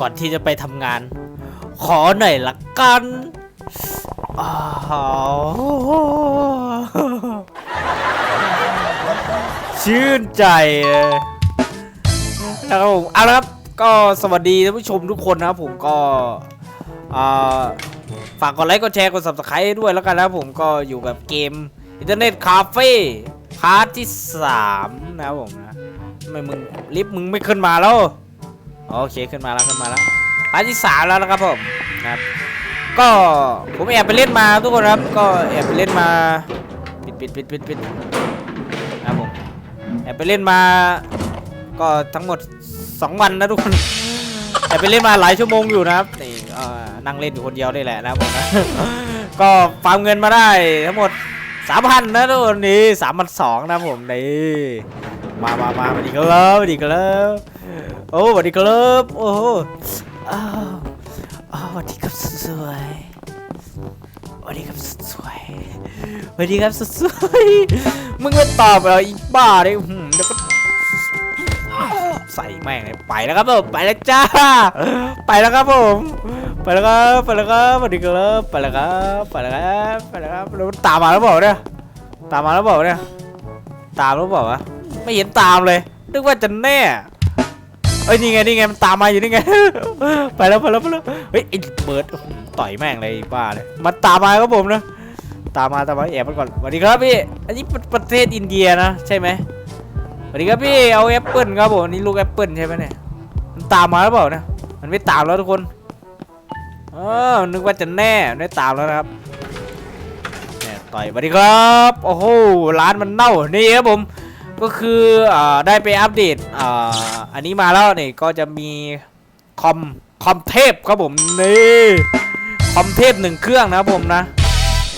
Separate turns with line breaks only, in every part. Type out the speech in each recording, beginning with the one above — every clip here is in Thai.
ก่อนที่จะไปทำงาน ขอหน่อยละกันอ้าวชื่นใจนะครับผมเอาละครับก็สวัสดีท่านผู้ชมทุกคนนะครับผมก็ฝากกดไลค์กดแชร์กด subscribe ด้วยแล้วกันนะครับผมก็อยู่กับเกมอินเทอร์เน็ตคาเฟ่พาร์ทที่ 3 นะครับผมนะทำไมมึงลิฟต์มึงไม่ขึ้นมาแล้ว โอเคขึ้นมาแล้วขึ้นมาแล้วพาร์ทที่สามแล้วนะครับผมนะครับก็ผมแอบไปเล่นมาทุกคนครับ ก็แอบไปเล่นมาปิดปิดปิดปิดปิดนะผมแอบไปเล่นมา ก็ทั้งหมด 2 วันนะทุกคนแอบไปเล่นมาหลายชั่วโมงอยู่นะครับนี่นั่งเล่นอยู่คนเดียวได้แหละนะผมนะก็ฟาร์มเงินมาได้ทั้งหมดสามพันนะทุกคนนี่สามพันสองนะผมนี่ มามามาสวัสดีครับสวัสดีครับโอ้สวัสดีครับโอ้โหอ้าวอ้าวสวัสดีครับสวยสวัสดีครับสวยสวัสดีครับสวยมึงไม่ตอบเรออีบ้าเลยหืมเดี๋ยวก็ใส่แม่งเลยไปแล้วครับผมไปแล้วจ้า ไปแล้วครับผม ไปแล้วครับไปแล้วครับสวัสดีครับไปแล้วครับไปแล้วครับไปแล้วครับแล้วตามมาแล้วบอกเนี่ยตามมาแล้วบอกเนี่ยตามแล้วบอกวะ ไม่เห็นตามเลยนึกว่าจะแน่เอ้ยนี่ไงนี่ไงมันตามมาอยู่นี่ไง ไปแล้วไปแล้วไปแล้วเฮ้ยไอ้เบิร์ดต่อยแม่งเลยไอ้บ้าเลยมันตามมาครับผมนะตามมาตามมาแอบมันก่อนสวัสดีครับพี่อันนี้ประเทศอินเดียนะใช่ไหมสวัสดีครับพี่เอาแอปเปิลครับผมอันนี่ลูกแอปเปิลใช่ไหมเนี่ยมันตามมาหรือเปล่าเนี่ยมันไม่ตามแล้วทุกคนเออนึกว่าจะแน่ได้ตามแล้วนะครับเนี่ยต่อยสวัสดีครับโอ้โหร้านมันเน่านี่ครับผม ก็คืออ่าได้ไปอัปเดตอ่าอันนี้มาแล้วนี่ก็จะมีคอมคอมเทพครับผมนี่คอมเทพหนึ่งเครื่องนะผมนะ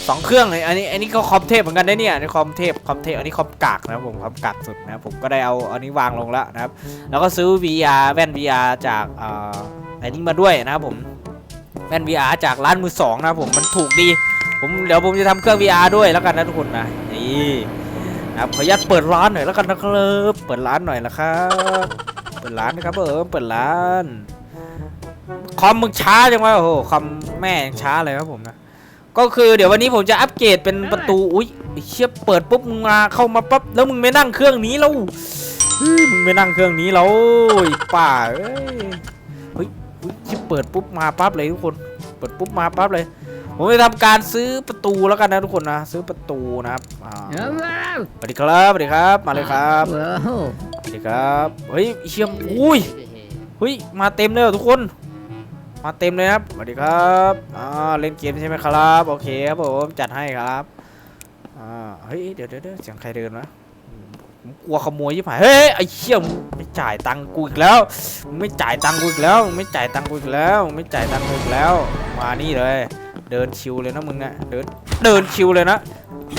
สองเครื่องเลยอันนี้อันนี้ก็คอมเทพเหมือนกันนะเนี่ยอันนี้คอมเทพคอมเทพอันนี้คอมกากนะผมคอมกากสุดนะผมก็ได้เอาอันนี้วางลงแล้วนะครับ แล้วก็ซื้อ VR แว่น VR จากอ่าอันนี้มาด้วยนะครับผมแว่น VR จากร้านมือสองนะผมมันถูกดี ผมเดี๋ยวผมจะทำเครื่อง VR ด้วยแล้วกันนะทุกคนนะนี่ นะครับขออนุญาตเปิดร้านหน่อยแล้วกันนะครับเปิดร้านหน่อยนะครับเปิดร้านนะครับเออเปิดร้านคอมมึงช้าจังวะโอ้โหคอมแม่ยังช้าเลยครับผมนะก็คือเดี๋ยววันนี้ผมจะอัปเกรดเป็นประตูอุ้ยเชี่ยเปิดปุ๊บมึงมาเข้ามาปั๊บแล้วมึงไม่นั่งเครื่องนี้แล้วมึงไม่นั่งเครื่องนี้แล้วไอ้ป่าเอ้ยอุ๊ยที่เปิดปุ๊บมาปั๊บเลยทุกคน เปิดปุ๊บมาปั๊บเลย ผมจะทำการซื้อประตูแล้วกันนะทุกคนนะ ซื้อประตูนะครับอ่าสวัสดีครับสวัสดีครับ มาเลยครับ
ว้าว
สวัสดีครับเฮ้ยเชี่ยมอุ้ยเฮ้ยมาเต็มเลยเหรอทุกคน มาเต็มเลยครับสวัสดีครับอ่าเล่นเกมใช่ไหมครับโอเคครับผมจัดให้ครับอ่าเฮ้ยเดี๋ยวเดี๋ยวเดี๋ยวเสียงใครเดินวะผมกลัวขโมยยิ่งหายเฮ้ยไอ้เชี่ยมงไม่จ่ายตังค์กูอีกแล้วมึงไม่จ่ายตังค์กูอีกแล้วมึงไม่จ่ายตังค์กูอีกแล้วมึงไม่จ่ายตังค์กูอีกแล้ว มานี่เลย เดินชิวเลยนะมึงนะเดินเดินชิวเลยนะ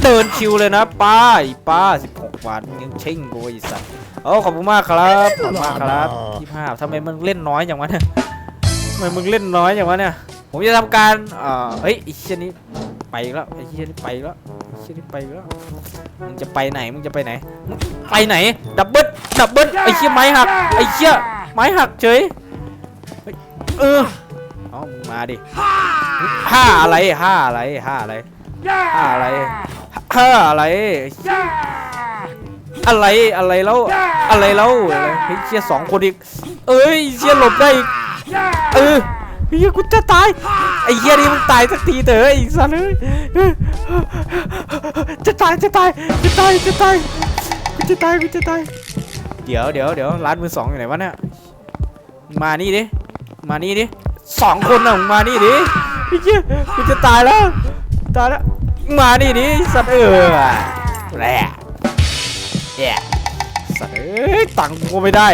เดินชิวเลยนะ ป้าอ้ป้า 16 บาทมึงยังเช่งกูไอ้สัสโอ้ขอบคุณมากครับขอบคุณมากครับที่ภาพทำไมมึงเล่นน้อยอย่างวะเนี่ยทำไมมึงเล่นน้อยอย่างวะเนี่ยผมจะทำการเอ่อเฮ้ยไอ้เชี่ยนี้ไปแล้วไอ้เชี่ยนี้ไปแล้วไอ้เชี่ยนี้ไปแล้วมึงจะไปไหนมึงจะไปไหนไปไหนดับเบิ้ลดับเบิ้ลไอ้เชี่ยไม้หักไอ้เชี่ยไม้หักเฉยเฮ้ยเออ เอามึงมาดิห้าอะไรห้าอะไรห้าอะไรห้าอะไรห้าอะไรอะไรอะไรแล้วอะไรแล้วอะไรเฮ้ยเชี่ยสองคนอีก เอ้ยเชี่ยหลบได้อีกเออเฮียกูจะตายไอ้เฮียนี่มึงตายสักทีเถอะไอ้สัสเอ้ยจะตายจะตายจะตายจะตายกูจะตายกูจะตายเดี๋ยวเดี๋ยวเดี๋ยวร้านมือสองอยู่ไหนวะเนี่ยมึงมานี่ดิมานี่ดิ สองคนน่ะมึงมานี่ดิไอ้เหี้ยกูจะตายแล้ว ตายแล้วมานี่ดิสัตว์เออแหละแย่สัตว์เอ้ยตังค์กูไม่ได้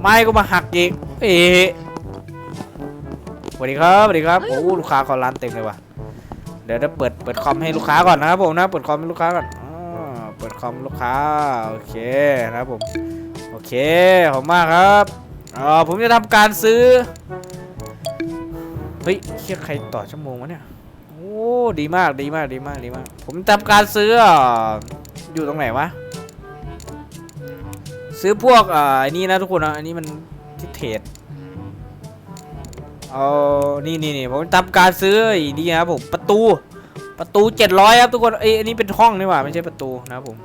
ไม้ก็มาหักอีกเอ๊ะสวัสดีครับสวัสดีครับโอ้ลูกค้าขาร้านเต็มเลยว่ะเดี๋ยวจะเปิดเปิดคอมให้ลูกค้าก่อนนะครับผมนะเปิดคอมให้ลูกค้าก่อนอ่าเปิดคอมลูกค้าโอเคนะครับผมโอเคขอบคุณมากครับอ่าผมจะทำการซื้อ เฮ้ยเคียใครต่อชั่วโมงวะเนี่ย โอ้ดีมากดีมากดีมากดีมาก ผมทำการซื้อออยู่ตรงไหนวะ ซื้อพวกอ่าอันนี้นะทุกคนนะอันนี้มันที่เทรดเอานี่นี่นี่ผมทำการซื้ออ้นี่ครับผมประตูประตูเจ็ดร้อยครับทุกคนเอ้ยอันนี้เป็นห้องนี่หว่าไม่ใช่ประตูนะครับผม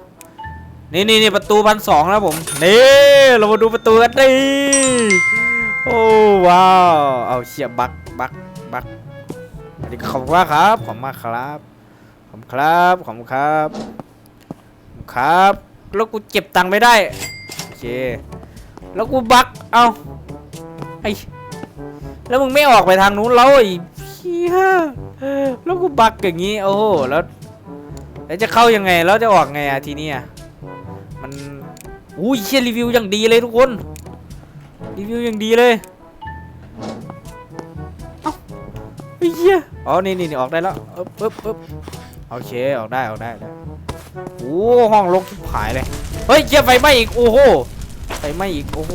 นี่นี่นี่ประตูพันสองนะผมนี่เรามาดูประตูกันดิโอ้ว้าวเอาเชียบักบัก บักอันนี้ขอบคุณมากครับขอบคุณมากครับขอบคุณครับขอบคุณครับครับแล้วกูเก็บตังค์ไม่ได้โอเคแล้วกูบักเอาไอแล้วมึงไม่ออกไปทางนู้นแล้วไอ้เหี้ยแล้วกูบักอย่างงี้โอ้โหแล้วแล้วจะเข้ายังไงแล้วจะออกไงอะทีนี้ยมันอุ้ยเชี่ยรีวิวอย่างดีเลยทุกคนรีวิวอย่างดีเลย เหี้ยอ๋อ นี่นี่นี่ออกได้แล้วปึ๊บปึ๊บปึ๊บโอเค ออกได้ ออกได้ได้โอ้ห้องรกชิบหายเลย เฮ้ยเชี่ยไฟไหม้อีก โอ้โห ไฟไหม้อีก โอ้โห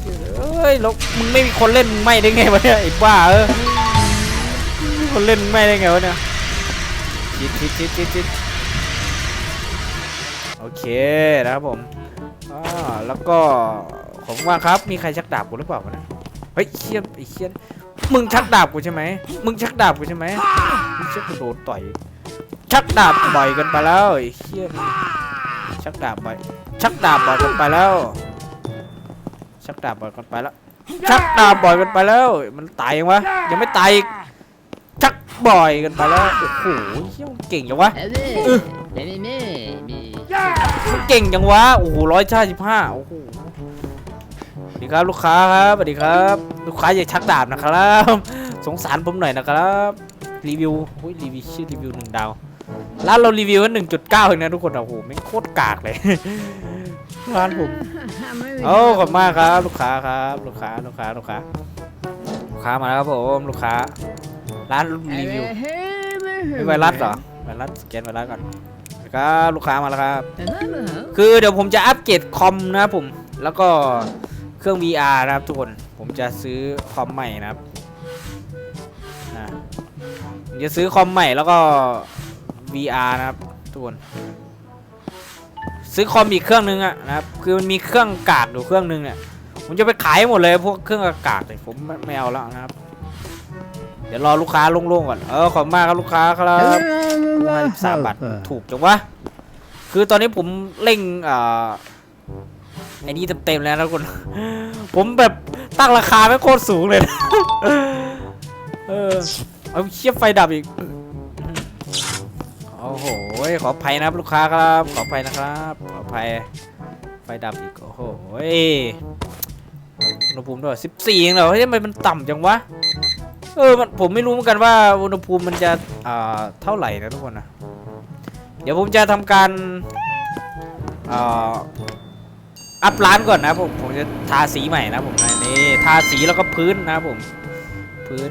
เชี่ยเอ้ยแล้วมึงไม่มีคนเล่นมึงไหม้ได้ไงวะเนี่ยไอ้บ้าเออคนเล่นไหม้ได้ไงวะเนี่ยชิดชิดชิดชิดชิดโอเคนะครับผมอ่าแล้วก็ของว่าครับ มีใครชักดาบกูหรือเปล่าวะเนี่ยเฮ้ยเชี่ยไอ้เชี่ย มึงชักดาบกูใช่ไหมมึงชักดาบกูใช่ไหมมึงเชี่ยกูโดนต่อย ชักดาบบ่อยกันไปแล้วไอ้เชี่ยมึงชักดาบบ่อย ชักดาบบ่อยกันไปแล้ว ชักดาบบ่อยกันไปแล้ว ชักดาบบ่อยกันไปแล้ว มันตายยังวะ ยังไม่ตายอีกชักบ่อยกันไปแล้ว โอ้โหเหี้ยมันเก่งจังวะ
Evet. Beni mi? Mi?
มันเก่งจังวะ โอ้โหร้อยชาสิบห้าโอ้โห สวัสดีครับลูกค้าครับสวัสดีครับ ลูกค้าอย่าชักดาบนะครับ สงสารผมหน่อยนะครับรีวิวอุ้ยรีวิวชื่อรีวิวหนึ่งดาวร้านเรารีวิวว่าหนึ่งจุดเก้าเองนะทุกคนโอ้โหไม่งโคตรกากเลยร้านผมโอ้ขอบคุณมากครับ ลูกค้าครับ ลูกค้าลูกค้าลูกค้าลูกค้ามาแล้วครับผมลูกค้า ร้านรีวิวไม่ไวรัสเหรอไวรัสสแกนไวรัสก่อนครับลูกค้ามาแล้วครับ คือเดี๋ยวผมจะอัปเกรดคอมนะครับผมแล้วก็ เครื่อง VR นะครับทุกคน ผมจะซื้อคอมใหม่นะครับนะผมจะซื้อคอมใหม่แล้วก็ VR นะครับทุกคน ซื้อคอมอีกเครื่องนึงอะนะครับ คือมันมีเครื่องกากอยู่เครื่องนึงเนี่ย ผมจะไปขายหมดเลยพวกเครื่องกากเลยผมไม่ไม่เอาแล้วนะครับ เดี๋ยวรอลูกค้าโล่งๆก่อน เออขอบคุณมากครับลูกค้าครับห้าสิบสามบาทถูกจังวะ คือตอนนี้ผมเร่งอ่า ไอ้นี่เต็มๆแล้วนะทุกคนผมแบบตั้งราคาไม่โคตรสูงเลยนะเออเอาเชียบไฟดับอีกโอ้โหขออภัยนะครับลูกค้าครับ ขออภัยนะครับ ขออภัยไฟดับอีกโอ้โหอุณหภูมิด้วยสิบสี่เองเหรอเฮ้ยทำไมมันต่ำจังวะเออมันผมไม่รู้เหมือนกันว่าอุณหภูมิมันจะอ่าเท่าไหร่นะทุกคนนะเดี๋ยวผมจะทำการอ่า อัพร้านก่อนนะผมผมจะทาสีใหม่นะผมนี่ทาสีแล้วก็พื้นนะผมพื้น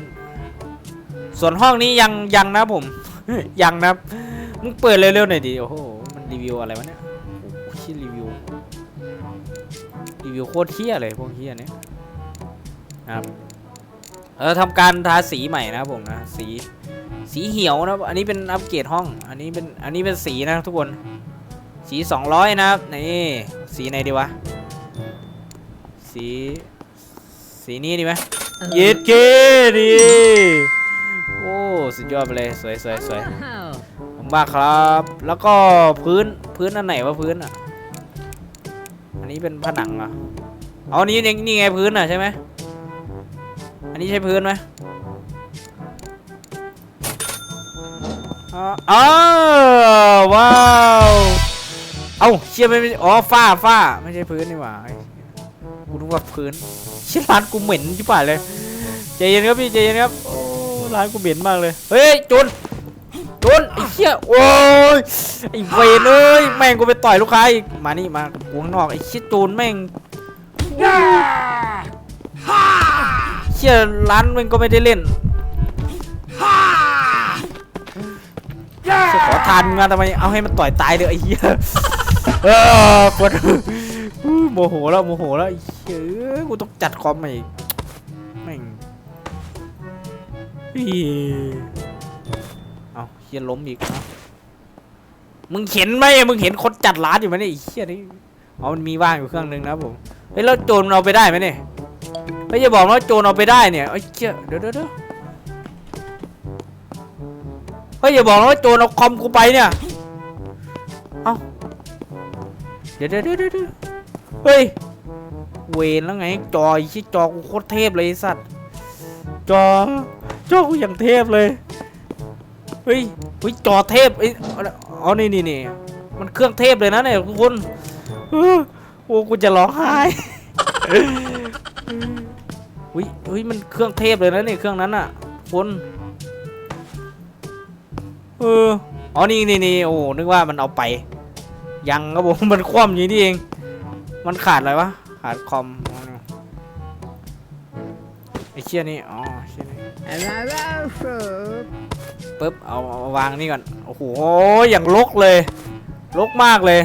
ส่วนห้องนี้ยังยังนะผม ยังนะมึงเปิดเร็วๆหน่อยดิโอ้โหมันรีวิวอะไรวะเนี่ยโอ้ชี้รีวิวรีวิวโคตรเที่ยเลยพวกเที่ยเนี้ยนะครับเออทำการทาสีใหม่นะผมนะสีสีเหี่ยวนะอันนี้เป็นอัปเกรดห้อง อันนี้เป็นอันนี้เป็นสีนะทุกคน สี 200 นะครับ นี่สีไหนดีวะ สี สีนี้ดีไหมเย็ดเกดีโอ้ สุดยอดไปเลย สวยสวยสวยขอบคุณมากครับ แล้วก็พื้นพื้นอันไหนวะพื้นอะ อันนี้เป็นผนังเหรอะอ๋อนี่นี่นี่ไงพื้นอะใช่ไหมอันนี้ใช่พื้นไหมอ๋ออ้าวว้าว เอ้าเชี่ยไม่ไม่อ๋อฝ้าฝ้าไม่ใช่พื้นนี่หว่ากูนึกว่าพื้นเชี่ยร้านกูเหม็นชิบหายเลยใจเย็นครับพี่ใจเย็นครับโอ้ร้านกูเหม็นมากเลยเฮ้ยจุนจุนไอ้เชี่ยโอ้ยไอ้เวนเอ้ยแม่งกูไปต่อยลูกค้าอีกมานี่มากูข้างนอกไอ้เชี่ยจูนแม่งเชี่ยร้านมันก็ไม่ได้เล่นขอทานมึงมาทำไมเอาให้มันต่อยตายเลยไอ้เหี้ย เออปวดโมโหแล้วโมโหแล้วเหี้ยเอ้ยกูต้องจัดคอมใหม่อีกแม่งอีเอาเหี้ยล้มอีกเอามึงเห็นไหมมึงเห็นคนจัดร้านอยู่ไหมเนี่ยไอ้เหี้ยนี่อ๋อมันมีว่างอยู่เครื่องนึงนะผมเฮ้ยแล้วโจรมันเอาไปได้ไหมเนี่ยไม่จะบอกว่าโจรเอาไปได้เนี่ยไอ้เชี่ยเดี๋ยวเดี๋ยวเดี๋ยวเฮ้ยอย่าบอกนะว่าโจรเอาคอมกูไปเนี่ย ดี๋ยวเดี๋ยวเดี๋ยวเฮ้ย เวนแล้วไง จอไอ้ชิจอกูโคตรเทพเลยสัตว์ จอ จอกูอย่างเทพเลย เฮ้ยเฮ้ยจอเทพไอ้ยอ๋อนี่นี่นี่มันเครื่องเทพเลยนะเนี่ยทุกคนเออโอ้กูจะร้องไห้เฮ้ยเฮ้ยมันเครื่องเทพเลยนะเนี่ยเครื่องนั้นอะ คนเอออ๋อนี่นี่นี่โอ้นึกว่ามันเอาไป ยังครับผมมันคว่ำอย่างนี้เอง มันขาดอะไรวะ ขาดคอมไอ้เชี่ยนี่ อ๋อเชี่ยนี่ปึ๊บ เอาเอาวางนี่ก่อน โอ้โห อย่างลกเลยลกมากเลย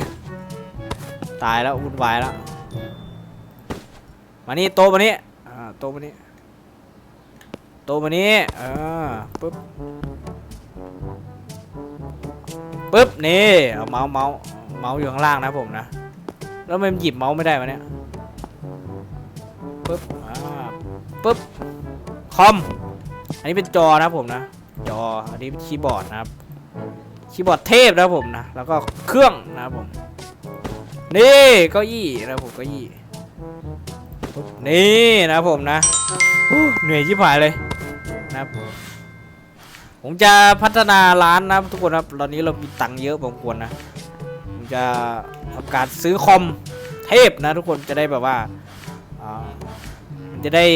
ตายแล้ววุ่นวายแล้ว มานี่โตะมานี่อ่าโตะมานี่โตะมานี่อ่าปึ๊บปึ๊บนี่เอาเมาส์เมาส์ เมาส์อยู่ข้างล่างนะผมนะ แล้วมันหยิบเมาส์ไม่ได้วะเนี่ยปึ๊บอ่าปึ๊บคอม อันนี้เป็นจอนะผมนะ จอ อันนี้เป็นคีย์บอร์ดนะครับ คีย์บอร์ดเทพนะผมนะ แล้วก็เครื่องนะผม นี่เก้าอี้นะผมเก้าอี้นี่นะผมนะเหนื่อยชิบหายเลยนะครับผมจะพัฒนาร้านนะทุกคนครับ ตอนนี้เรามีตังค์เยอะพอสมควรนะ จะทำการซื้อคอมเทพนะทุกคนจะได้แบบว่าจะได้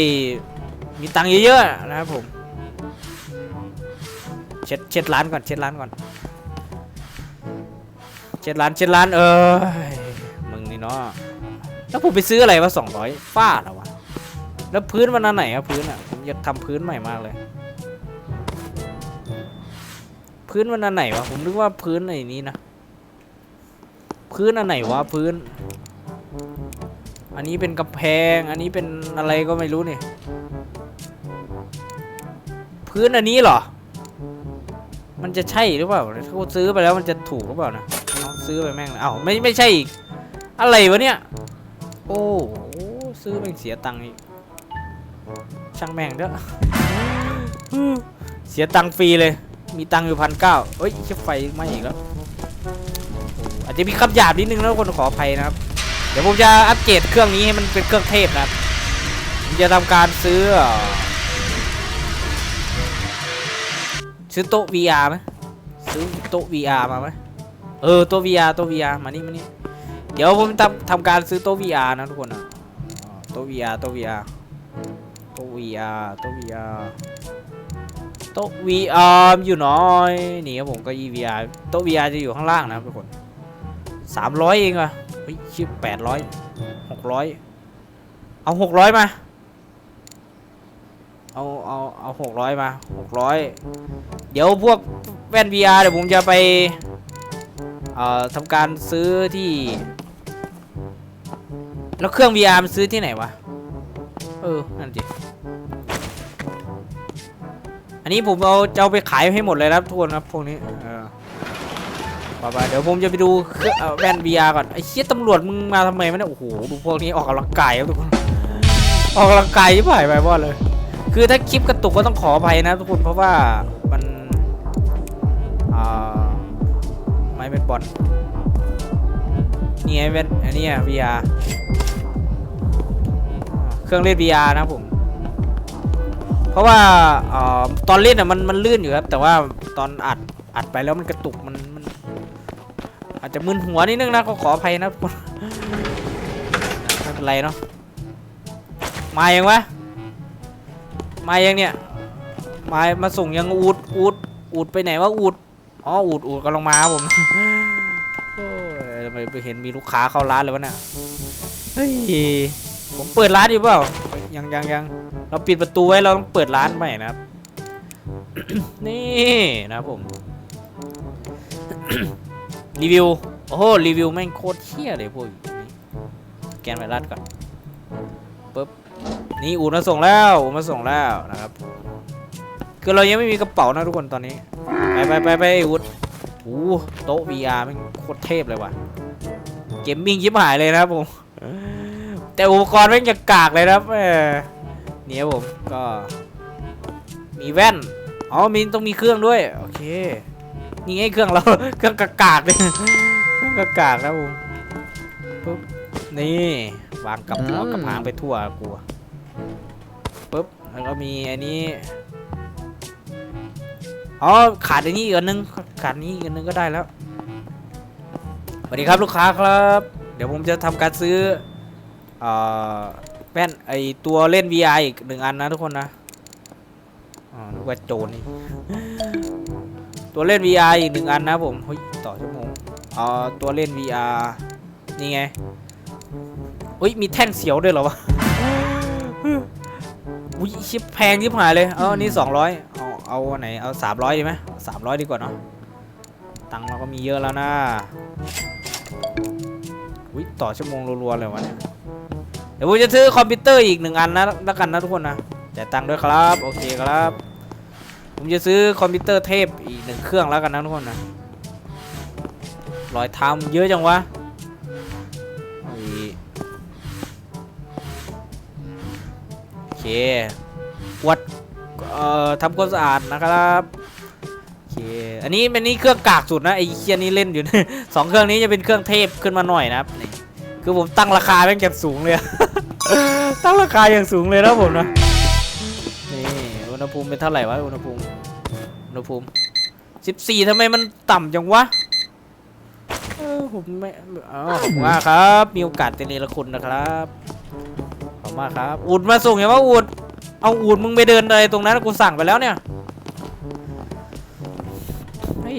มีตังค์เยอะๆนะครับผม เช็ดเช็ดร้านก่อนเช็ดร้านก่อน เช็ดร้านเช็ดร้านเออมึงนี่เนาะแล้วผมไปซื้ออะไรวะสองร้อยฟาดเหรอวะแล้วพื้นมันอันไหนอะพื้นอะผมอยากทำพื้นใหม่มากเลย พื้นมันอันไหนวะผมนึกว่าพื้นไอ้นี้นะ พื้นอันไหนวะพื้น อันนี้เป็นกำแพง อันนี้เป็นอะไรก็ไม่รู้เนี่ยพื้นอันนี้เหรอ มันจะใช่หรือเปล่า ถ้ากูซื้อไปแล้วมันจะถูกหรือเปล่านะซื้อไปแม่งเอ้าไม่ไม่ใช่อีกอะไรวะเนี่ย โอ้โหซื้อแม่งเสียตังค์อีกช่างแม่งเด้อเสียตังค์ฟรีเลย มีตังค์อยู่พันเก้าเอ้ยเชี่ยไฟไหม้อีกแล้ว อาจจะมีคำหยาบนิดนึงนะทุกคนขออภัยนะครับ เดี๋ยวผมจะอัปเกรดเครื่องนี้ให้มันเป็นเครื่องเทพนะครับผมจะทำการซื้อซื้อโต๊ะ VR ไหมซื้อโต๊ะ VR มาไหมเออโต๊ะ VR โต๊ะ VR มานี่มานี่เดี๋ยวผมทำทำการซื้อโต๊ะ VR นะทุกคนนะโต๊ะ VR โต๊ะ VR โต๊ะ VR โต๊ะ VR โต๊ะ VR อยู่น้อยนี่ครับผมก็ EVR โต๊ะ VR จะอยู่ข้างล่างนะครับทุกคน สามร้อยเองอะเฮ้ยชิบแปดร้อยหกร้อยเอาหกร้อยมา เอาเอาเอาหกร้อยมาหกร้อยเดี๋ยวพวกแว่น VR เดี๋ยวผมจะไปเอ่อทำการซื้อที่ แล้วเครื่อง VR มันซื้อที่ไหนวะ เออ นั่นสิอันนี้ผมเอาจะเอาไปขายให้หมดเลยครับทุกคนครับพวกนี้เอ ไปๆเดี๋ยวผมจะไปดูเครื่องเอ่อแว่น VR ก่อนไอ้เชี่ยตำรวจมึงมาทำไมวะเนี่ยโอ้โหดูพวกนี้ออกกำลังกายครับทุกคน ออกกำลังกายยิ่งไปไปบอดเลย คือถ้าคลิปกระตุกก็ต้องขออภัยนะทุกคนเพราะว่ามันอ่าไม่เป็นบอลนี่ไงเป็นอันนี้อะ VR เครื่องเล่น VR นะครับผม เพราะว่าอ่าตอนเล่นอะมันมันลื่นอยู่ครับ แต่ว่าตอนอัดอัดไปแล้วมันกระตุกมัน อาจจะมึนหัวนิดนึงนะก็ขออภัยนะไม่เป็นไรเนาะมายังวะมายังเนี่ยมามาส่งยังอูดอูดอูดไปไหนวะอูดอ๋ออูดอูดกำลังมาผมโอ้ยทำไมไปเห็นมีลูกค้าเข้าร้านเลยวะเนี่ยเฮ้ยผมเปิดร้านอยู่เปล่ายังยังยังเราปิดประตูไว้เราต้องเปิดร้านใหม่นะครับ นี่นะผม รีวิว โอ้โห รีวิวแม่งโคตรเชี่ยเลยพวกนี้แกนไวรัสก่อนปึ๊บ นี่อูดมาส่งแล้วอูมาส่งแล้วนะครับ คือเรายังไม่มีกระเป๋านะทุกคนตอนนี้ ไปไปไปไปอูดโอ้โต๊ะ VR มันโคตรเทพเลยว่ะ เกมมิ่งยิบหายเลยนะผม แต่อุปกรณ์แม่งจะกากเลยนะเนี่ครับผมก็มีแว่น อ๋อมีต้องมีเครื่องด้วย โอเค นี่ไงเครื่องเราเครื่องกากากเลยเครื่องกากากครับผมปุ๊บนี่วางกับหัวกับหางไปทั่วกลัวปุ๊บแล้วก็มีอันนี้อ๋อขาดอันนี้อีกอันนึงขาดอันนี้อีกอันนึงก็ได้แล้วสวัสดีครับลูกค้าครับ เดี๋ยวผมจะทำการซื้อเอ่อแว่นไอตัวเล่น VR อีกหนึ่งอันนะทุกคนนะอ๋อนึกว่าโจรนี่ ตัวเล่น VR อีกหนึ่งอันนะผมเฮ้ยต่อชั่วโมงเอ่อตัวเล่น VR นี่ไงเฮ้ยมีแท่งเสียวด้วยเหรอวะอุ้ยชิปแพงที่หายเลย เอาอันนี้สองร้อยเอาเอาไหนเอาสามร้อยดีไหมสามร้อยดีกว่าเนาะตังเราก็มีเยอะแล้วนะอุ้ยต่อชั่วโมงรัวๆเลยวะเนี่ยเดี๋ยวผมจะซื้อคอมพิวเตอร์อีกหนึ่งอันนะแล้วกันนะทุกคนนะจ่ายตังค์ด้วยครับ โอเคครับ ผมจะซื้อคอมพิวเตอร์เทพอีกหนึ่งเครื่องแล้วกันนะทุกคนนะรอยเท้าเยอะจังวะเอาอีกโอเควัดเอ่อทำความสะอาดนะครับโอเคอันนี้เป็นนี่เครื่องกากสุดนะไอ้เคียนี่เล่นอยู่สองเครื่องนี้จะเป็นเครื่องเทพขึ้นมาหน่อยนะครับคือผมตั้งราคาแม่งอย่างสูงเลยตั้งราคาอย่างสูงเลยนะผมนะ ณหภูมิเป็นเท่าไหร่วะอุณหภูมิอุณหภูมิสิบสี่ทำไมมันต่ำจังวะเออผมไม่อ๋อผมว่าครับ มีโอกาสจะเนรคุณนะครับขอบคุณมากครับ อูดมาส่งอย่างว่าอูดเอาอูดมึงไปเดินอะไรตรงนั้นกูสั่งไปแล้วเนี่ยเฮ้ย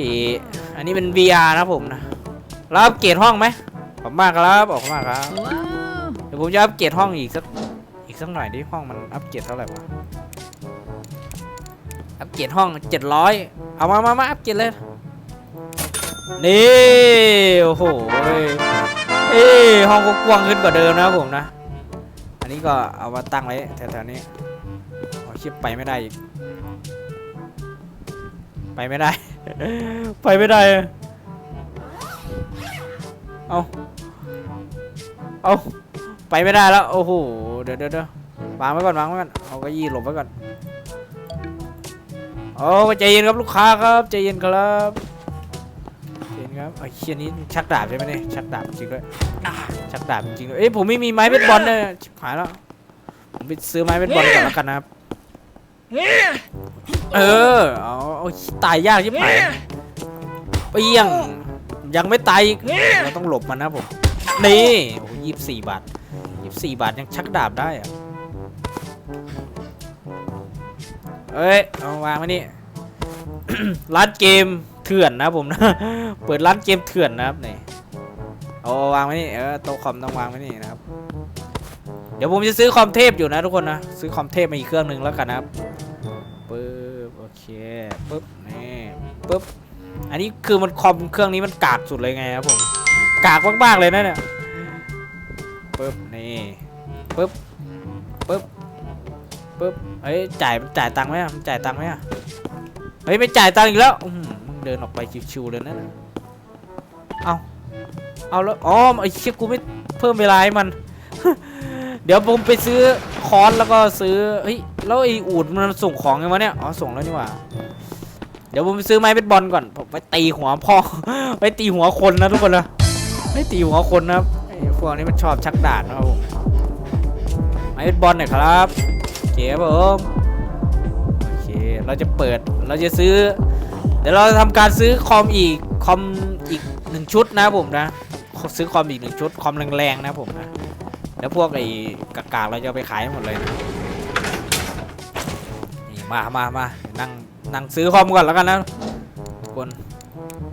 อันนี้เป็น VR นะผมนะแล้วอัปเกรดห้องไหมขอบคุณมากครับขอบคุณมากครับ เดี๋ยวผมจะอัปเกรดห้องอีกสักอีกสักหน่อยดิห้องมันอัปเกรดเท่าไหร่วะ เกรดห้องเจ็ดร้อยเอามามามาอัปเกรดเลย นี่ โอ้โหเอ้ห้องก็กว้างขึ้นกว่าเดิมนะผมนะ อันนี้ก็เอามาตั้งไว้แถวๆนี้เอาชิปไปไม่ได้อีก ไปไม่ได้ ไปไม่ได้ เอาเอาไปไม่ได้แล้ว โอ้โห เดี๋ยวเดี๋ยวเดี๋ยววางไว้ก่อนวางไว้ก่อน เอาเก็ยี่หลบไว้ก่อน โอ้ใจเย็นครับลูกค้าครับใจเย็นครับใจเย็นครับไอ้เชี่ยนี้ชักดาบใช่ไหมเนี่ยชักดาบจริงด้วยชักดาบจริงด้วยเอ้ยผมไม่มีไม้เบสบอลเลยชิบหายแล้วผมไปซื้อไม้เบสบอลก่อนแล้วกันนะครับเออเอาเอตายยากชิบหายเปี้ยงยังไม่ตายเราต้องหลบมันนะผมนี่โอ้ยี่สิบสี่บาทยี่สิบสี่บาทยังชักดาบได้อะ เอ้ยเอาวางไว้นี่ร้านเกมเถื่อนนะผมนะ เปิดร้านเกมเถื่อนนะครับนี่เอาวางไว้นี่เออโต๊ะคอมต้องวางไว้นี่นะครับ เดี๋ยวผมจะซื้อคอมเทพอยู่นะทุกคนนะซื้อคอมเทพมาอีกเครื่องหนึ่งแล้วกันนะครับปึ๊บโอเคปึ๊บนี่ปึ๊บอันนี้คือมันคอมเครื่องนี้มันกากสุดเลยไงครับผมกากมากๆเลยนะเนี่ยปึ๊บนี่ปึ๊บปึ๊บ ปึ๊บเฮ้ยจ่ายจ่ายตังค์ไหมอะมันจ่ายตังค์ไหมอะเฮ้ยไม่จ่ายตังค์อีกแล้วอืมึงเดินออกไปชิวๆเลยนะเอาเอาแล้วอ๋อไอ้เชี่ยกูไม่เพิ่มเวลาให้มัน เดี๋ยวผมไปซื้อคอนแล้วก็ซื้อเฮ้ยแล้วไอ้อูดมันส่งของไงวะเนี่ยอ๋อส่งแล้วนี่หว่าเดี๋ยวผมไปซื้อไม้เบสบอลก่อนผมไปตีหัวพ่อไปตีหัวคนนะทุกคนนะไม่ตีหัวคนนะไอ้พวกนี้มันชอบชักดาบนะครับผมไม้เบสบอลหน่อยครับ เคครับผมโอเคเราจะเปิดเราจะซื้อ เดี๋ยวเราจะทำการซื้อคอมอีกคอมอีกหนึ่งชุดนะผมนะ ซื้อคอมอีกหนึ่งชุดคอมแรงๆนะผมนะแล้วพวกไอ้กากาเราจะไปขายหมดเลยนะนี่มามามานั่งนั่งซื้อคอมก่อนแล้วกันนะคน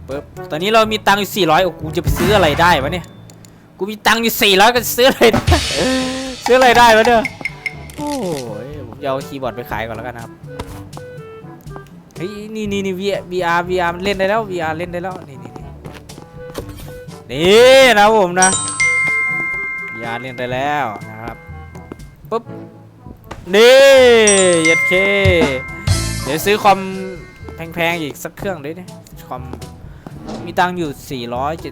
ปึ๊บตอนนี้เรามีตังค์อยู่400โอ้กูจะไปซื้ออะไรได้วะเนี่ยกูมีตังค์อยู่400ก็ซื้ออะไรซื้ออะไรได้วะเนี่ยโอ้ ยผมจะเอาคีย์บอร์ดไปขายก่อนแล้วกันนะครับเฮ้ยนี่นี่นี่ VR VR มันเล่นได้แล้ว VR เล่นได้แล้วนี่นี่นี่นี่นะผมนะ VR เล่นได้แล้วนะครับปึ๊บนี่ยัดเคเดี๋ยวซื้อคอมแพงๆอีกสักเครื่องด้วยนี่คอมมีตังค์อยู่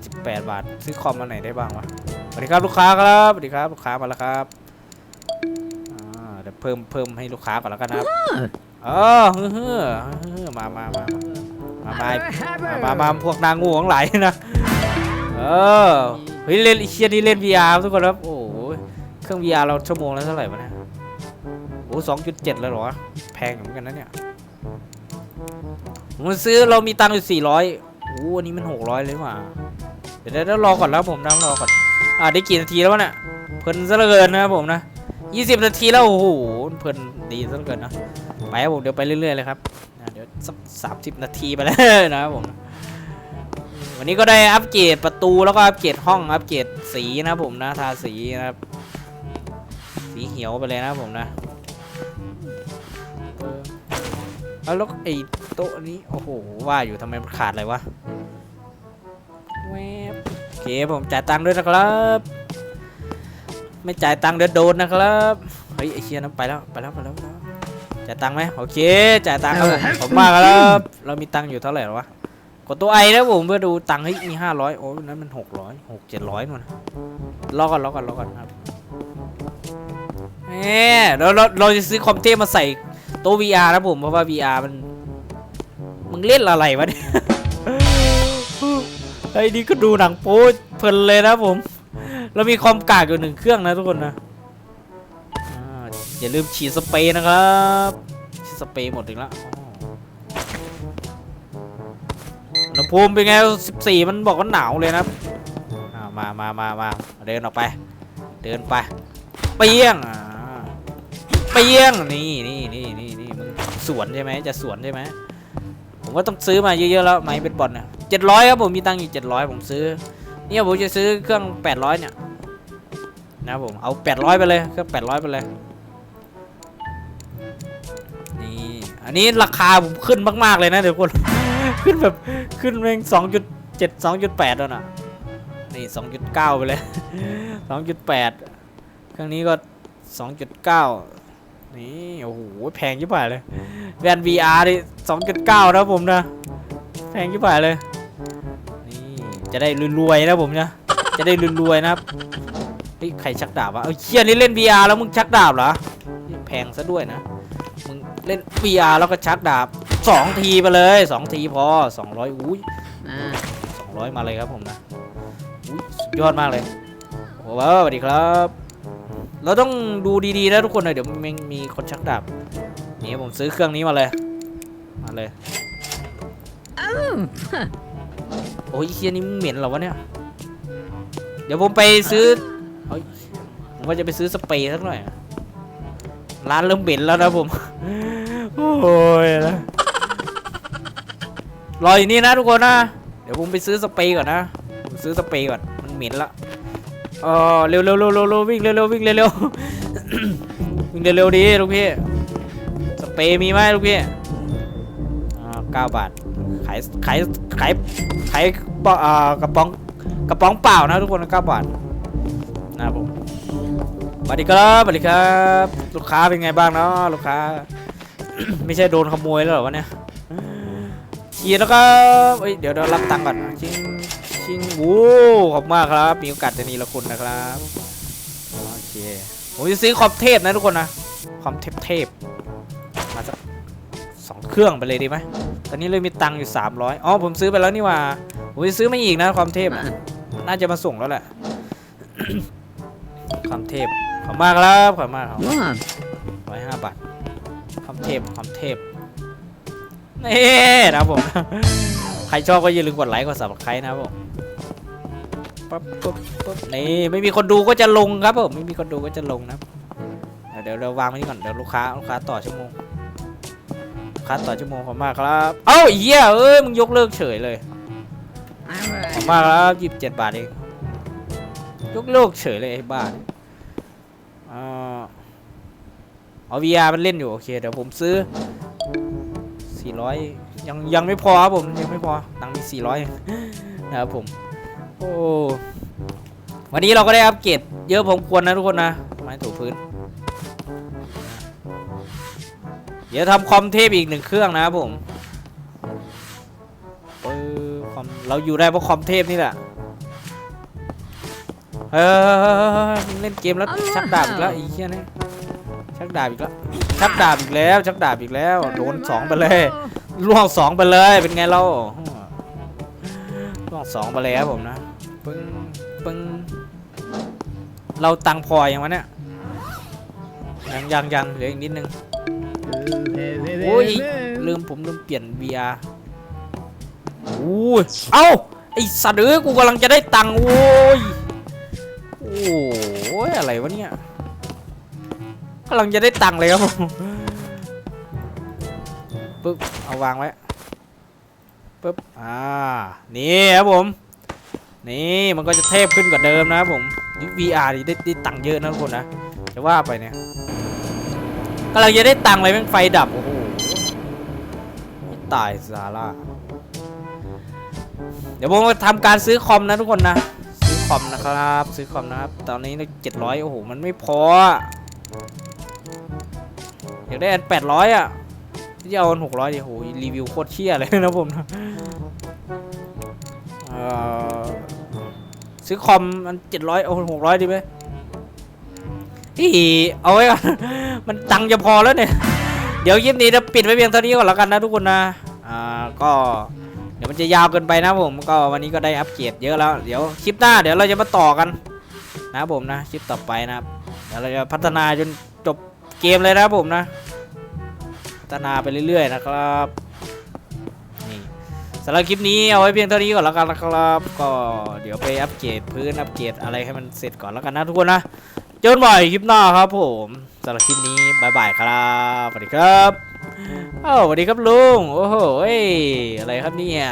478 บาท ซื้อคอมมาไหนได้บ้างวะสวัสดีครับลูกค้าครับสวัสดีครับลูกค้ามาแล้วครับ เพิ่มเพิ่มให้ลูกค้าก่อนแล้วกันนะครับเออฮ้อเฮ้อเฮ้อมามามามามามามาพวกนางงูของไหลนะเออเฮ้ยเล่นเชียร์นี่เล่น VR ทุกคนครับโอ้โหเครื่อง VR เราชั่วโมงแล้วเท่าไหร่วาเนี่ยโอ้สองจุดเจ็ดแล้วหรอแพงเหมือนกันนะเนี่ยวันซื้อเรามีตังค์อยู่สี่ร้อยโอ้อันนี้มันหกร้อยเลยว่ะเดี๋ยวเดี๋ยวรอก่อนแล้วผมนั่งรอก่อนอะได้กี่นาทีแล้ววะเนี่ยเพลินซะเหลือนนะครับผมนะ ยี่สิบนาทีแล้วโอ้โหเพลินดีซะเหลือเกินนะไปครับผมเดี๋ยวไปเรื่อยๆเลยครับเดี๋ยวสักสามสิบนาทีไปแล้วนะครับผมวันนี้ก็ได้อัปเกรดประตูแล้วก็อัปเกรดห้องอัปเกรดสีนะผมนะทาสีนะครับสีเขียวไปเลยนะผมนะเอาแล้วไอ้โต๊ะนี้โอ้โหว่าอยู่ทำไมมันขาดอะไรวะแวบโอเคผมจ่ายตังค์ด้วยนะครับ ไม่จ่ายตังค์เดือดโดนนะครับเฮ้ยไอเชียนั้นไปแล้วไปแล้วไปแล้วไปแล้วจ่ายตังค์ไหมโอเคจ่ายตังค์ครับผมผมมากครับเรามีตังค์อยู่เท่าไหร่หรอวะกดตัวไอนะผมเพื่อดูตังค์เฮ้ยมีห้าร้อยโอ้ยนั้นมันหกร้อยหกเจ็ดร้อยนู่นนะรอก่อนรอก่อนรอก่อนครับแหมเราเราเราจะซื้อคอมเทพมาใส่โต๊ะ VR นะผมเพราะว่า VR มันมึงเล่นอะไรวะเนี่ยไอ้นี่ก็ดูหนังโป๊เพลินเลยนะผม เรามีคอมกากอยู่หนึ่งเครื่องนะทุกคนนะอย่าลืมฉีดสเปรย์นะครับฉีดสเปรย์หมดอีกแล้วอุณหภูมิเป็นไง 14 มันบอกว่าหนาวเลยนะมามามามาเดินออกไป เดินไปเปี้ยงเปี้ยงนี่นี่นี่นี่นี่มึงสวนใช่ไหมจะสวนใช่ไหมผมก็ต้องซื้อมาเยอะๆแล้วไม้เป็นบอลนะเจ็ดร้อยครับผมมีตังค์อยู่เจ็ดร้อยผมซื้อเนี่ยผมจะซื้อเครื่องแปดร้อยเนี่ย นะครับผมเอาแปดร้อยไปเลยเครื่องแปดร้อยไปเลยนี่อันนี้ราคาผมขึ้นมากๆเลยนะเดี๋ยวคนขึ้นแบบขึ้นเองสองจุดเจ็ดสองจุดแปดแล้วนะนี่สองจุดเก้าไปเลยสองจุดแปดเครื่องนี้ก็สองจุดเก้านี่โอ้โหแพงยิ่งไปเลยแวน VR ดิสองจุดเก้านะผมนะแพงยิ่งไปเลยนี่จะได้รวยๆนะผมนะจะได้รวยๆนะครับ เฮ้ยใครชักดาบวะเอาเชี่ยนี่เล่น VR แล้วมึงชักดาบเหรอแพงซะด้วยนะมึงเล่น VR แล้วก็ชักดาบสองทีไปเลยสองทีพอสองร้อยอุ้ย
อ่า
สองร้อยมาเลยครับผมนะอุ้ยสุดยอดมากเลยโอ้โหสวัสดีครับ เราต้องดูดีๆนะทุกคนเลยเดี๋ยวมันมีคนชักดาบนี่ผมซื้อเครื่องนี้มาเลยมาเลยโอ้ยเฮียนี่มึงเหม็นเหรอวะเนี่ย เดี๋ยวผมไปซื้อ เอ้ยผมว่าจะไปซื้อสเปรย์สักหน่อย ร้านเริ่มเหม็นแล้วนะผม โอ้ยนะรออยู่นี่นะทุกคนนะ เดี๋ยวผมไปซื้อสเปรย์ก่อนนะผมซื้อสเปรย์ก่อน มันเหม็นละเออเร็วเร็วเร็วเร็วเร็ววิ่งเร็วเร็ววิ่งเร็วเร็ววิ่งเร็วเร็วดีลูกพี่ สเปรย์มีไหมลูกพี่อ่าเก้าบาท ขายขายขายขายกระป๋องกระป๋องเปล่านะทุกคนเก้าบาท นะครับผมสวัสดีครับสวัสดีครับ ลูกค้าเป็นไงบ้างเนาะลูกค้า ไม่ใช่โดนขโมยแล้วเหรอวะเนี่ยขี่แล้วก็เดี๋ยวเดี๋ยวรับตังค์ก่อนชิงชิงโอ้ขอบมากครับ มีโอกาสจะนีละคุณนะครับโอเคผมจะซื้อคอมเทพนะทุกคนนะคอมเทพเทพมาสักสองเครื่องไปเลยดีไหมตอนนี้เลยมีตังค์อยู่ 300อ๋อผมซื้อไปแล้วนี่ว่าผมจะซื้อมาอีกนะความเทพน่าจะมาส่งแล้วแหละ ความเทพขอบคุณมากครับขอบคุณมากครับ
ว้า
ร้อยห้าบาทความเทพความเทพนี่นะครับผม ใครชอบก็อย่าลืมกดไลค์กด subscribe นะครับผมปั๊บปั๊บปั๊บนี่ไม่มีคนดูก็จะลงครับผมไม่มีคนดูก็จะลงนะครับเดี๋ยวเดี๋ยวเราวางไว้นี่ก่อนเดี๋ยวลูกค้าลูกค้าต่อชั่วโมงลูกค้าต่อชั่วโมงขอบคุณมากครับ เอ้าไอ้เหี้ยเอ้ยมึงยกเลิกเฉยเลยขอบคุณมากครับยี่สิบเจ็ดบาทเองยกเลิกเฉยเลยไอ้บ้า เอาเอา VR มันเล่นอยู่ โอเค เดี๋ยวผมซื้อ 400 ยังยังไม่พอครับผม ยังไม่พอ ตังค์มี 400 นะครับผม โอ้ วันนี้เราก็ได้อัปเกรดเยอะผมควรนะทุกคนนะ ไม้ถูพื้น เดี๋ยวทำคอมเทพอีกหนึ่งเครื่องนะครับผมเออคอมเราอยู่ได้เพราะคอมเทพนี่แหละ เออมึงเล่นเกมแล้วชักดาบอีกแล้วไอีเชี่ยนี่ชักดาบอีกแล้วชักดาบอีกแล้วชักดาบอีกแล้วโดนสองไปเลยล่วงสองไปเลยเป็นไงเราล่วงสองไปเลยครับผมนะปึ้งปึ้งเราตังค์พอยังวะเนี่ยยังยังยังเหลืออีกนิดนึงโอ้ยลืมผมลืมเปลี่ยน VR โอ้ยเอ้าไอสัตว์เอ้ยกูกำลังจะได้ตังค์โว้ยโอ้ยอะไรวะเนี่ยกำลังจะได้ตังค์เลยครับผมปึ๊บเอาวางไว้ปึ๊บอ่านี่ครับผมนี่มันก็จะเทพขึ้นกว่าเดิมนะครับผม VR นี่ได้ได้ตังค์เยอะนะทุกคนนะจะว่าไปเนี่ยกำลังจะได้ตังค์เลยแม่งไฟดับโอ้โหตายซาร่าเดี๋ยวผมจะทำการซื้อคอมนะทุกคนนะซื้อ คอมนะครับ ซื้อคอมนะครับ ตอนนี้เจ็ดร้อยโอ้โห มันไม่พออยากได้อันแปดร้อยอะจะเอาอันหกร้อยดิโหรีวิวโคตรเชี่ยเลยนะผมนะซื้อคอมอันเจ็ดร้อยเอาหกร้อยดีไหมพี่เอาไว้ก่อนมันตังค์จะพอแล้วเนี่ย เดี๋ยวคลิปนี้จะปิดไว้เพียงเท่านี้ก่อนแล้วกันนะทุกคนนะ อ่าก็ เดี๋ยวมันจะยาวเกินไปนะผมก็วันนี้ก็ได้อัปเกรดเยอะแล้วเดี๋ยวคลิปหน้า เดี๋ยวเราจะมาต่อกันนะผมนะคลิปต่อไปนะครับเดี๋ยวเราจะพัฒนาจนจบเกมเลยนะผมนะ พัฒนาไปเรื่อย ๆ นะครับนี่สำหรับคลิปนี้เอาไว้เพียงเท่านี้ก่อนแล้วกันนะครับ ก็เดี๋ยวไปอัปเกรดพื้นอัปเกรดอะไรให้มันเสร็จก่อนแล้วกันนะทุกคนนะเจอกันใหม่คลิปหน้าครับผมสำหรับคลิปนี้บายบายครับสวัสดีครับ อ้าวสวัสดีครับลุง โอ้โหเอ้ยอะไรครับเนี่ย